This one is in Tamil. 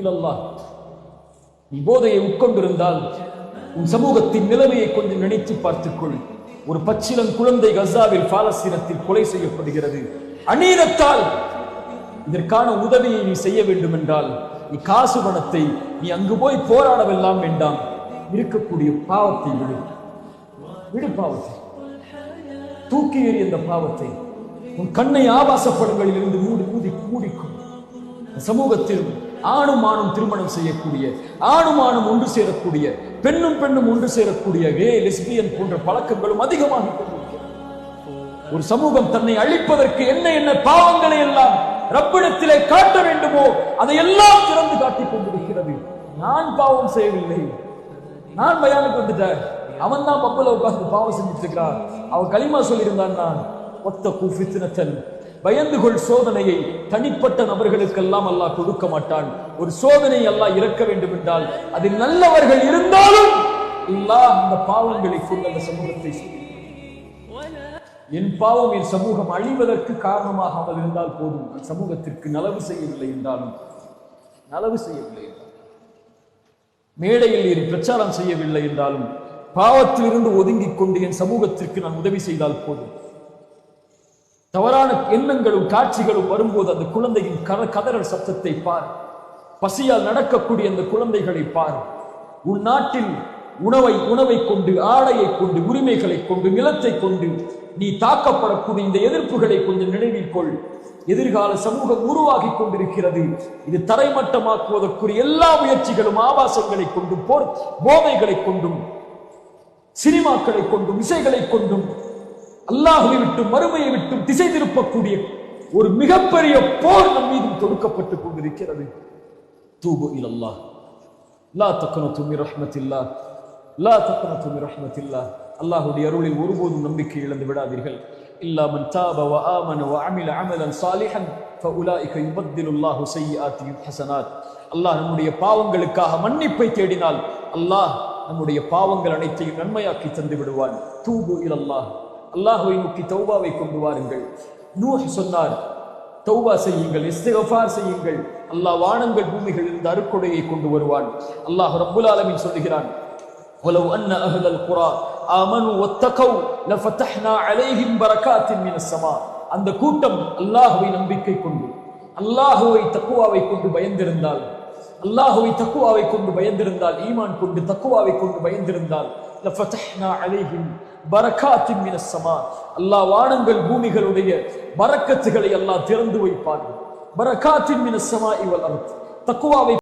இலல்லா நீ போதையை உட்கொண்டிருந்தால் உன் சமூகத்தின் நிலைமையை கொஞ்சம் நினைத்து பார்த்துக்கொள். ஒரு பச்சிலம் குழந்தை கசாவில் பாலஸ்தீனத்தில் கொலை செய்யப்படுகிறது. அநீதத்தால் இதற்கான உதவியை நீ செய்ய வேண்டும் என்றால் நீ காசு பணத்தை நீ அங்கு போய் போராடவெல்லாம் வேண்டாம். இருக்கக்கூடிய பாவத்தை விடு. விடு பாவத்தை. தூக்கி எறி அந்த பாவத்தை. உன் கண்ணை ஆபாசப்படங்களில் இருந்து மூடி மூடி மூடிக்கும் சமூகத்தில் ஆணும் ஆணும் திருமணம் செய்யக்கூடிய ஆணும் ஆணும் ஒன்று சேரக்கூடிய பெண்ணும் பெண்ணும் ஒன்று சேரக்கூடிய வே லெஸ்பியன் போன்ற பழக்கங்களும் அதிகமாக ஒரு சமூகம் தன்னை அழிப்பதற்கு என்ன என்ன பாவங்களை எல்லாம் ரப்பிடத்திலே காட்ட வேண்டுமோ அதை எல்லாம் திறந்து காட்டிக் கொண்டிருக்கிறது. நான் பாவம் செய்யவில்லை. நான் பயானுக்கு வந்துட்டேன் அவன் தான் பப்புல உட்கார்ந்து பாவம் செஞ்சுட்டு இருக்கான் அவன் களிமா சொல்லியிருந்தான் நான் ஒத்த குஃபித்தினத்தன் பயந்து கொள் சோதனையை தனிப்பட்ட நபர்களுக்கெல்லாம் அல்லாஹ் கொடுக்க மாட்டான். ஒரு சோதனை அல்லாஹ் இறக்க வேண்டும் என்றால் அதில் நல்லவர்கள் இருந்தாலும் அல்லாஹ் அந்த பாவங்களை கொண்டு அந்த சமூகத்தை என் பாவம் என் சமூகம் அழிவதற்கு காரணமாகாமல் இருந்தால் போதும். சமூகத்திற்கு நலவு செய்யவில்லை என்றாலும் நலவு செய்யவில்லை மேடையில் ஏறி பிரச்சாரம் செய்யவில்லை என்றாலும் பாவத்திலிருந்து ஒதுங்கிக் கொண்டு என் சமூகத்திற்கு நான் உதவி செய்தால் போதும். தவறான எண்ணங்களும் காட்சிகளும் வரும்போது அந்த குழந்தையின் கத கதறல் சத்தத்தை பார். பசியால் நடக்கக்கூடிய அந்த குழந்தைகளை பார். உன் நாட்டில் உணவை உணவை கொண்டு ஆடையை கொண்டு உரிமைகளை கொண்டு நிலத்தை கொண்டு நீ தாக்கப்படக்கூடிய இந்த எதிர்ப்புகளை கொஞ்சம் நினைவில் கொள். எதிர்கால சமூகம் உருவாகி கொண்டிருக்கிறது. இது தரைமட்டமாக்குவதற்குரிய எல்லா முயற்சிகளும் ஆபாசங்களை கொண்டும் போர் போதைகளை கொண்டும் சினிமாக்களை கொண்டும் இசைகளை கொண்டும் அல்லாஹுவை விட்டும் மறுமையை விட்டும் திசை திருப்பக்கூடிய ஒரு மிகப்பெரிய போர் நம் மீதும் தொடுக்கப்பட்டுக் கொண்டிருக்கிறது. தூபு இல்லல்லா லா தக்கன துமி ரஹ்மத்தில்லா லா தக்கன துமி ரஹ்மத்தில்லா அல்லாஹுடைய அருளில் ஒருபோதும் நம்பிக்கை இழந்து விடாதீர்கள். இல்லாமன் தாப வ ஆமன வ அமில அமலன் சாலிஹன் ஃபஉலாயிக யுபத்திலுல்லாஹு ஸய்யிஆத்திஹிம் ஹசனாத். அல்லாஹ் நம்முடைய பாவங்களுக்காக மன்னிப்பை தேடினால் அல்லாஹ் நம்முடைய பாவங்கள் அனைத்தையும் நன்மையாக்கி தந்து விடுவான். தூபு இலல்லாஹ். அல்லாஹுவை நோக்கி தௌபாவை கொண்டு வாருங்கள் நூஹ் சொன்னார் தௌபா செய்யுங்கள் இஸ்திகஃபார் செய்யுங்கள் அல்லாஹ் வானங்கள் பூமிகள் இருந்து அருக்கொடையை கொண்டு வருவான் அல்லாஹ் ரப்புல் ஆலமீன் சொல்லுகிறான் ولو أن أهل القرى آمنوا واتقوا لفتحنا عليهم بركات من السماء அந்த கூட்டம் அல்லாஹுவை நம்பிக்கை கொண்டு அல்லாஹுவை தக்குவாவை கொண்டு பயந்திருந்தால் அல்லாஹுவை தக்குவாவை கொண்டு பயந்திருந்தால் ஈமான் கொண்டு தக்குவாவை கொண்டு பயந்திருந்தால் லஃபதஹ்னா அல்லாஹ் வானங்கள் பூமிகளுடைய பரக்கத்துகளை அல்லாஹ் திறந்து வைப்பான். பரக்காத்தின் மினஸ் ஸமாஇ அர்த். தக்குவாவை